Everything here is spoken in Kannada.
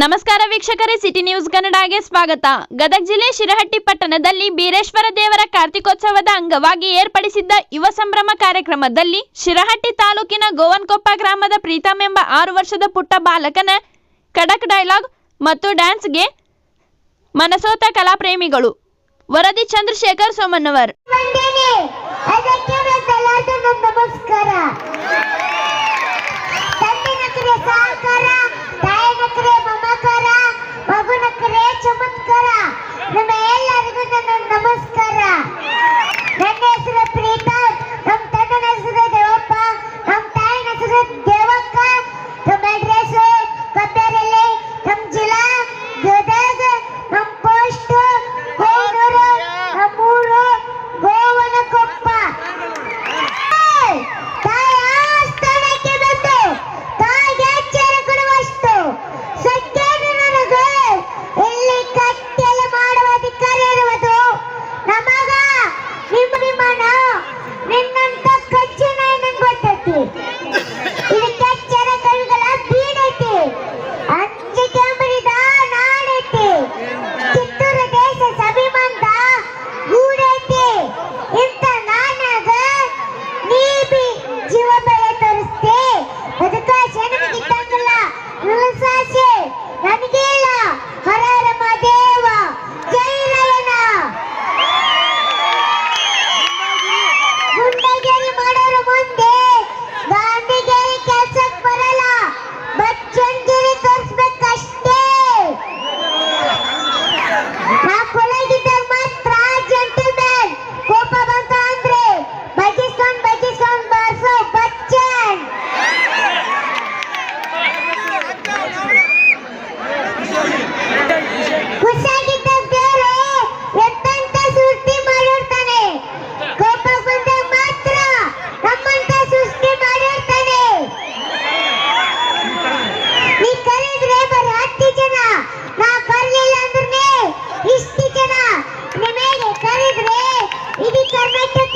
ನಮಸ್ಕಾರ ವೀಕ್ಷಕರೇ, ಸಿಟಿ ನ್ಯೂಸ್ ಕನ್ನಡಗೆ ಸ್ವಾಗತ. ಗದಗ ಜಿಲ್ಲೆ ಶಿರಹಟ್ಟಿ ಪಟ್ಟಣದಲ್ಲಿ ಬೀರೇಶ್ವರ ದೇವರ ಕಾರ್ತಿಕೋತ್ಸವದ ಅಂಗವಾಗಿ ಏರ್ಪಡಿಸಿದ್ದ ಯುವ ಸಂಭ್ರಮ ಕಾರ್ಯಕ್ರಮದಲ್ಲಿ ಶಿರಹಟ್ಟಿ ತಾಲೂಕಿನ ಗೋವನ್ಕೊಪ್ಪ ಗ್ರಾಮದ ಪ್ರೀತಮ್ ಎಂಬ ಆರು ವರ್ಷದ ಪುಟ್ಟ ಬಾಲಕನ ಕಡಕ್ ಡೈಲಾಗ್ ಮತ್ತು ಡ್ಯಾನ್ಸ್ಗೆ ಮನಸೋತ ಕಲಾಪ್ರೇಮಿಗಳು. ವರದಿ ಚಂದ್ರಶೇಖರ್ ಸೋಮನ್ನವರ್ ಖುಷಿಯಾಗಿದ್ದ ಬೇರೆ ಎತ್ತಂತ ಸೃಷ್ಟಿ ಮಾಡಿರ್ತಾನೆ. ಕೋಪ ಮಾತ್ರ ನಮ್ಮಂತ ಸೃಷ್ಟಿ ಮಾಡಿರ್ತಾನೆ. ನೀ ಕರೆದ್ರೆ ಬರಾತಿ ಜನ. ನಾ ಬರ್ಲಿಲ್ಲ ಅಂದ್ರೆ ಇಷ್ಟಿ ಜನ. ನಿಮಗೆ ಕರೆದ್ರೆ ಇಡೀ ಕರ್ನಾಟಕ